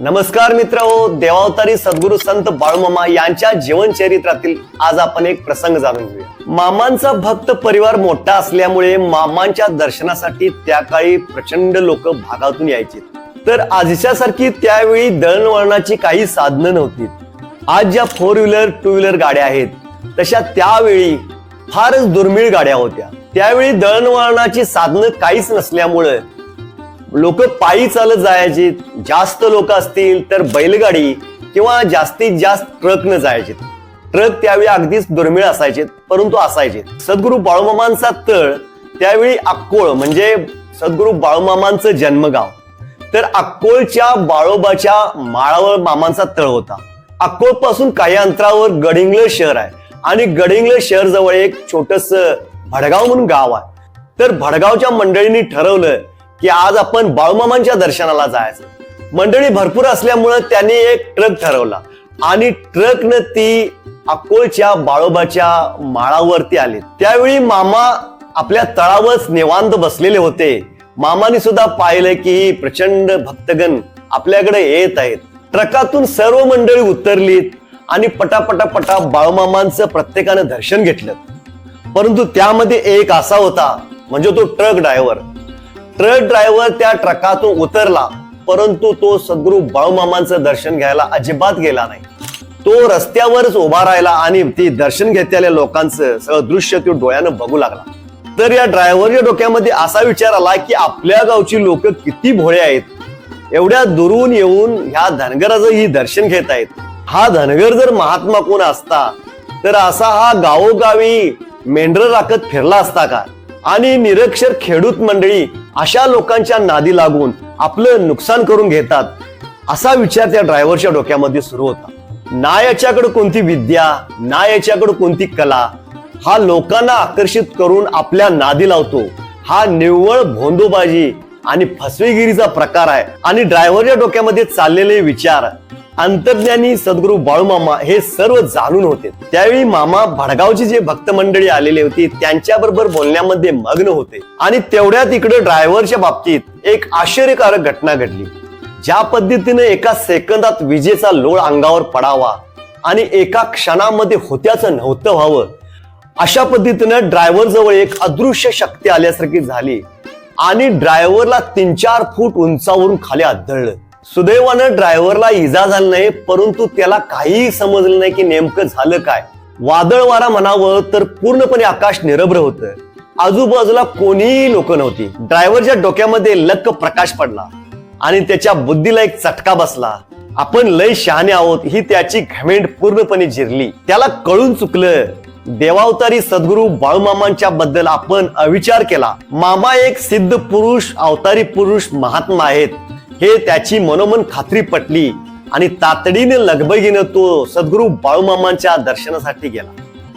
नमस्कार मित्र हो देवावतारी सद्गुरु संत बाळूमामा यांच्या जीवन चरित्रातील आज आपण एक प्रसंग जाणून घेऊया. मामांचा भक्त परिवार मोठा असल्यामुळे मामांच्या दर्शनासाठी त्या काळी प्रचंड लोक भागातून यायचे. तर आजच्या सारखी त्यावेळी दळणवळणाची काही साधनं नव्हती. आज ज्या फोर व्हीलर टू व्हीलर गाड्या आहेत तशा त्यावेळी फारच दुर्मिळ गाड्या होत्या. त्यावेळी दळणवळणाची साधनं काहीच नसल्यामुळे लोक पायी चालत जायचे जास्त लोक असतील तर बैलगाडी किंवा जास्तीत जास्त ट्रकनं जायचे. ट्रक त्यावेळी अगदीच दुर्मिळ असायचे परंतु असायचे. सद्गुरू बाळूमामांचा तळ त्यावेळी अक्कोळ म्हणजे सद्गुरू बाळूमामांचं जन्मगाव. तर अक्कोळच्या बाळोबाच्या माळावर मामांचा तळ होता. अक्कोळपासून काही अंतरावर गडिंगल शहर आहे आणि गडिंगल शहर जवळ एक छोटस भडगाव म्हणून गाव आहे. तर भडगावच्या मंडळींनी ठरवलं की आज आपण बाळूमामांच्या दर्शनाला जायचं. मंडळी भरपूर असल्यामुळं त्यांनी एक ट्रक ठरवला. आणि ट्रकनं ती अकोलच्या बाळोबाच्या माळावरती आली. त्यावेळी मामा आपल्या तळावरच निवांत बसलेले होते. मामाने सुद्धा पाहिलं की प्रचंड भक्तगण आपल्याकडे येत आहेत. ट्रकातून सर्व मंडळी उतरलीत आणि पटापटा पटा बाळूमामांचं प्रत्येकानं दर्शन घेतलं. परंतु त्यामध्ये एक असा होता म्हणजे तो ट्रक ड्रायव्हर. ट्रक ड्रायव्हर त्या ट्रकातून उतरला परंतु तो सद्गुरु बाळूमामांचं दर्शन घ्यायला अजिबात गेला नाही. तो रस्त्यावरच उभा राहिला आणि ती दर्शन घेतलेल्या लोकांचं सगळं दृश्य तो डोळ्यानं बघू लागला. तर या ड्रायव्हरच्या डोक्यामध्ये असा विचार आला की आपल्या गावची लोक किती भोळे आहेत. एवढ्या दुरून येऊन ह्या धनगराचं ही दर्शन घेत आहेत. हा धनगर जर महात्मा कोण असता तर असा हा गावोगावी मेंढर राखत फिरला असता का? आणि निरक्षर खेडूत मंडळी अशा लोकांच्या नादी लागून आपलं नुकसान करून घेतात असा विचार त्या ड्रायव्हरच्या डोक्यामध्ये सुरू होता. ना याच्याकडे कोणती विद्या ना याच्याकडे कोणती कला हा लोकांना आकर्षित करून आपल्या नादी लावतो. हा निव्वळ भोंदोबाजी आणि फसवेगिरीचा प्रकार आहे. आणि ड्रायव्हरच्या डोक्यामध्ये चाललेले विचार अंतर्ज्ञानी सद्गुरू बाळूमामा हे सर्व जाणून होते. त्यावेळी मामा भडगावची जे भक्त मंडळी आलेली होती त्यांच्या बरोबर बोलण्यामध्ये मग्न होते. आणि तेवढ्यात इकडे ड्रायव्हरच्या बाबतीत एक आश्चर्यकारक घटना घडली. ज्या पद्धतीने एका सेकंदात विजेचा लोळ अंगावर पडावा आणि एका क्षणामध्ये होत्याचं नव्हतं व्हावं अशा पद्धतीनं ड्रायव्हर जवळ एक अदृश्य शक्ती आल्यासारखी झाली आणि ड्रायव्हरला तीन चार फूट उंचावरून खाली आदळलं. सुदैवानं ड्रायव्हरला इजा झाली नाही परंतु त्याला काहीही समजलं नाही की नेमकं झालं काय. वादळ वारा म्हणावं तर पूर्णपणे आकाश निरभ्र होतं. आजूबाजूला कोणीही लोक नव्हती. ड्रायव्हरच्या डोक्यामध्ये लक्क प्रकाश पडला आणि त्याच्या बुद्धीला एक चटका बसला. आपण लय शहाणे आहोत ही त्याची घमेंड पूर्णपणे जिरली त्याला कळून चुकलं. देवावतारी सद्गुरू बाळूमामांच्या बद्दल आपण अविचार केला. मामा एक सिद्ध पुरुष अवतारी पुरुष महात्मा आहेत. हे त्याची मनोमन खात्री पटली आणि तातडीने लगबगीनं तो सद्गुरू बाळूमामांच्या दर्शनासाठी गेला.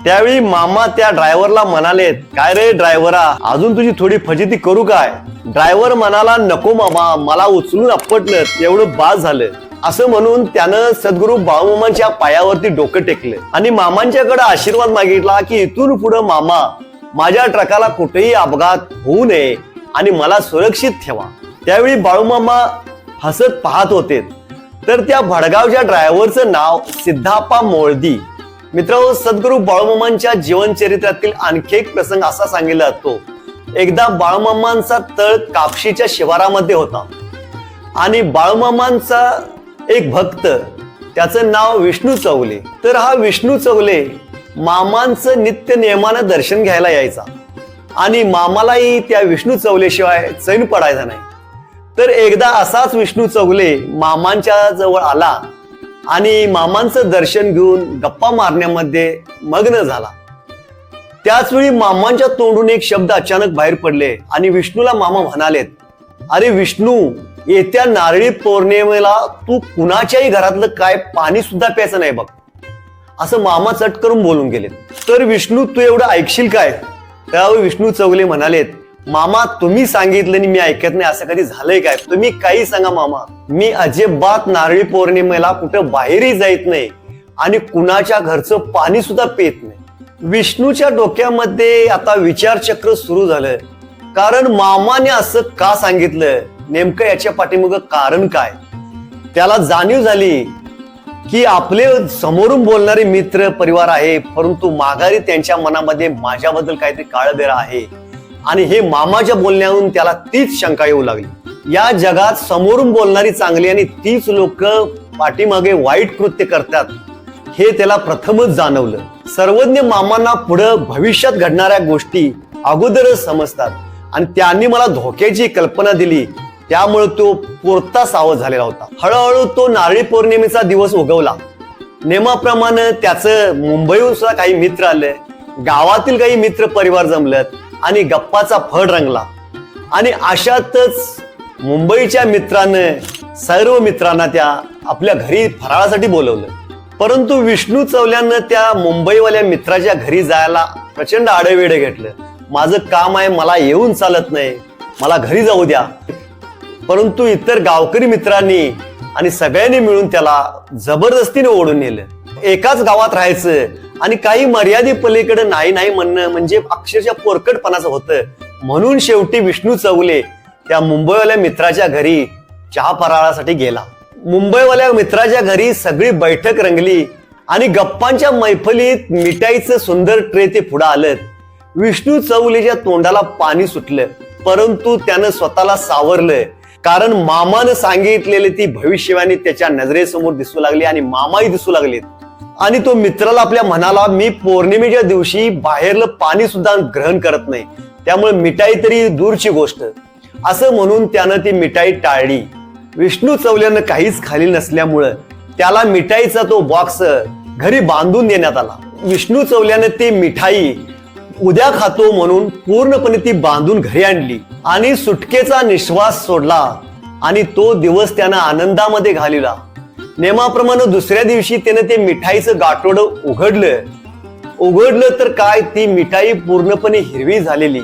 त्यावेळी मामा त्या ड्रायव्हरला म्हणाले काय रे ड्रायव्हरा अजून तुझी थोडी फजिती करू काय? ड्रायव्हर म्हणाला नको मामा मला उचलून आपटलं तेवढं बाद झालं. असं म्हणून त्यानं सद्गुरू बाळूमामांच्या पायावरती डोकं टेकलं आणि मामांच्याकडे आशीर्वाद मागितला की इथून पुढे मामा माझ्या ट्रकाला कुठेही अपघात होऊ नये आणि मला सुरक्षित ठेवा. त्यावेळी बाळूमामा हसत पाहत होते. तर त्या भडगावच्या ड्रायव्हरचं नाव सिद्धाप्पा मोळदी. मित्र सद्गुरू बाळूमामांच्या जीवनचरित्रातील आणखी एक प्रसंग असा सांगितला जातो. एकदा बाळूमामांचा तळ कापशीच्या शिवारामध्ये होता. आणि बाळूमामांचा एक भक्त त्याचं नाव विष्णू चौले. तर हा विष्णू चौले मामांचं नित्य नियमानं दर्शन घ्यायला यायचा. आणि मामालाही त्या विष्णू चौलेशिवाय चैन पडायचा नाही. तर एकदा असाच विष्णू चौगले मामांच्या जवळ आला आणि मामांचं दर्शन घेऊन गप्पा मारण्यामध्ये मग्न झाला. त्याच वेळी मामांच्या तोंडून एक शब्द अचानक बाहेर पडले आणि विष्णूला मामा म्हणालेत अरे विष्णू येत्या नारळी पौर्णिमेला तू कुणाच्याही घरातलं काय पाणी सुद्धा प्यायचं नाही बघ. असं मामा चट करून बोलून गेले तर विष्णू तू एवढं ऐकशील काय? त्यावेळी विष्णू चौगले म्हणालेत मामा तुम्ही सांगितलं आणि मी ऐकत नाही. असं कधी झालंय काय? तुम्ही काही सांगा मामा. मी अजिबात नारळी पौर्णिमेला कुठं बाहेरही जायत नाही आणि कुणाच्या घरचं पाणी सुद्धा पेत नाही. विष्णूच्या डोक्यामध्ये आता विचारचक्र सुरू झालं कारण मामाने असं का सांगितलं? नेमकं याच्या पाठीमागं कारण काय? त्याला जाणीव झाली की आपले समोरून बोलणारे मित्र परिवार आहे परंतु माघारी त्यांच्या मनामध्ये माझ्याबद्दल काहीतरी काळबेरा आहे. आणि हे मामाच्या बोलण्यावरून त्याला तीच शंका येऊ लागली. या जगात समोरून बोलणारी चांगली आणि तीच लोक पाठीमागे वाईट कृत्य करतात हे त्याला प्रथमच जाणवलं. सर्वज्ञ मामांना पुढं भविष्यात घडणाऱ्या गोष्टी अगोदरच समजतात. आणि त्यांनी मला धोक्याची कल्पना दिली त्यामुळे तो पुरता सावध झालेला होता. हळूहळू तो नारळी पौर्णिमेचा दिवस उगवला. नेमाप्रमाणे त्याचं मुंबईहून सुद्धा काही मित्र आले गावातील काही मित्र परिवार जमलत आणि गप्पाचा फड रंगला. आणि अशातच मुंबईच्या मित्रानं सर्व मित्रांना त्या आपल्या घरी फराळासाठी बोलवलं. परंतु विष्णू चवल्यानं त्या मुंबईवाल्या मित्राच्या घरी जायला प्रचंड आडवेडे घेतलं. माझं काम आहे मला येऊन चालत नाही. मला घरी जाऊ द्या. परंतु इतर गावकरी मित्रांनी आणि सगळ्यांनी मिळून त्याला जबरदस्तीने ओढून नेलं. एकाच गावात राहायचं. आणि काही मर्यादे पलीकडे नाही नाही म्हणणं म्हणजे अक्षरशः पोरकटपणाचं होतं. म्हणून शेवटी विष्णू चवले त्या मुंबईवाल्या मित्राच्या घरी चहा फराळासाठी गेला. मुंबईवाल्या मित्राच्या घरी सगळी बैठक रंगली आणि गप्पांच्या मैफलीत मिठाईचं सुंदर ट्रे ते पुढं आलं. विष्णू चौलेच्या तोंडाला पाणी सुटलं परंतु त्यानं स्वतःला सावरलं. कारण मामानं सांगितलेली ती भविष्यवाणी त्याच्या नजरेसमोर दिसू लागली आणि मामाही दिसू लागलेत. आणि तो मित्राला आपल्या म्हणाला मी पौर्णिमेच्या दिवशी बाहेरलं पाणी सुद्धा ग्रहण करत नाही. त्यामुळे मिठाई तरी दूरची गोष्ट. असं म्हणून त्यानं ती मिठाई टाळली. विष्णू चवल्यानं काहीच खाली नसल्यामुळं त्याला मिठाईचा तो बॉक्स घरी बांधून देण्यात आला. विष्णू चवल्यानं ती मिठाई उद्या खातो म्हणून पूर्णपणे ती बांधून घरी आणली आणि सुटकेचा निश्वास सोडला आणि तो दिवस त्यानं आनंदामध्ये घालवला. नियमाप्रमाणे दुसऱ्या दिवशी त्यानं ते मिठाईचं गाठोड उघडलं. उघडलं तर काय? ती मिठाई पूर्णपणे हिरवी झालेली.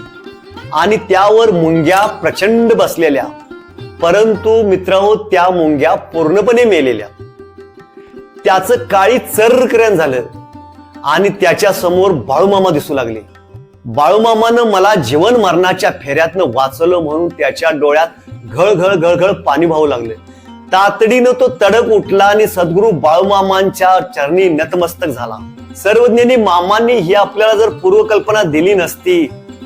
आणि त्यावर मुंग्या प्रचंड बसलेल्या. परंतु मित्रांनो त्या मुंग्या पूर्णपणे मेलेल्या. त्याचं काळी चर्रकरण झालं. आणि त्याच्यासमोर बाळूमामा दिसू लागले. बाळूमामानं मला जीवन मरणाच्या फेऱ्यातनं वाचवलं म्हणून त्याच्या डोळ्यात घळघळ घळघळ पाणी वाहू लागले. तातडीनं तो तडक उठला आणि सद्गुरु बाळूमामांच्या चरणी नतमस्तक झाला. सर्वज्ञानी मामांनी ही आपल्याला जर पूर्वकल्पना दिली नसती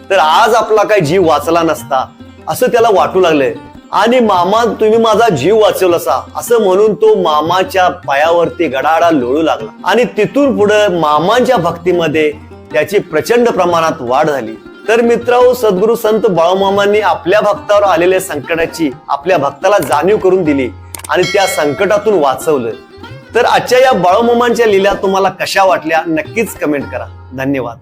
तर आज आपला काही जीव वाचला नसता. असं त्याला वाटू लागले आणि मामा तुम्ही माझा जीव वाचवलासा. असं म्हणून तो मामाच्या पायावरती गडाडा लोळू लागला. आणि तिथून पुढे मामांच्या भक्तीमध्ये त्याची प्रचंड प्रमाणात वाढ झाली. तर मित्रांनो सद्गुरु संत बाळूमामांनी आपल्या भक्तावर आलेल्या संकटाची आपल्या भक्ताला जाणीव करून दिली. आणि त्या संकटातून वाचवलं. तर आजच्या या बाळोमामांच्या लिल्या तुम्हाला कशा वाटल्या नक्कीच कमेंट करा. धन्यवाद.